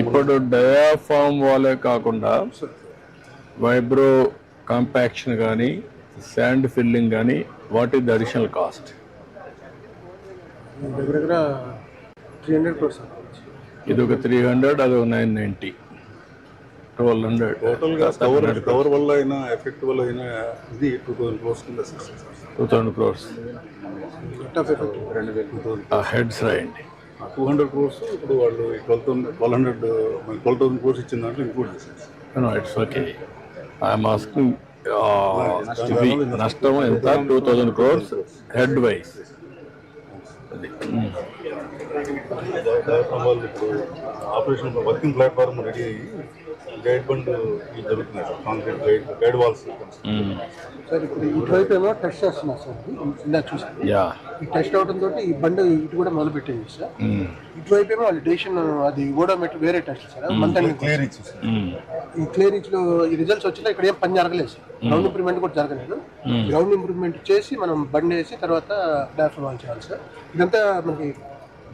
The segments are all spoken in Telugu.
ఇప్పుడు డయాఫామ్ వాళ్ళే కాకుండా వైబ్రో కాంపాక్షన్ కానీ శాండ్ ఫిల్లింగ్ కానీ what is the additional cost దగ్గర దగ్గర త్రీ హండ్రెడ్ క్రోర్స్ ఇది ఒక త్రీ హండ్రెడ్ అది ఒక నైన్ నైంటీ ట్వెల్వ్ హండ్రెడ్ టోటల్గా కవర్ కవర్ వల్ల అయినా ఎఫెక్ట్ వల్ల అయినా ఇది టూ థౌసండ్ క్రోర్స్ కింద టూ థౌసండ్ క్రోర్స్ వేల. హెడ్స్ రాయండి. టూ హండ్రెడ్ క్రోర్స్ ఇప్పుడు వాళ్ళు twelve thousand twelve hundred twelve thousand crores ఇచ్చిన దాంట్లో include no it's okay I'm asking నష్టం ఎంత? Two thousand crores head wise operation working platform ready అయ్యి గైడ్ బండ్ ఇవి జరుగుతున్నాయి sir. Concrete guide guide walls sir. ఇప్పుడు ఇటువైపు ఏమో టెస్ట్ చేస్తున్నారు సార్. ఇందా చూసాను. యా. ఈ టెస్ట్ అవడం తోటి ఈ బండి ఇటు కూడా మొదలు పెట్టేది సార్ ఇటువైపు ఏమో వాళ్ళు డేషన్ అది ఓడోమీటర్ వేరే టెస్ట్ సార్. మంత్ క్లియర్ ఇచ్చేసి ఈ క్లియరెన్స్లో ఈ రిజల్ట్స్ వచ్చినా ఇక్కడ ఏం పని జరగలేదు సార్. గ్రౌండ్ ఇంప్రూవ్మెంట్ కూడా జరగలేదు. గ్రౌండ్ ఇంప్రూవ్మెంట్ చేసి మనం బండి వేసి తర్వాత డాఫర్ ఆన్ చేయాలి సార్. ఇదంతా మనకి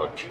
ఆ, ఓకే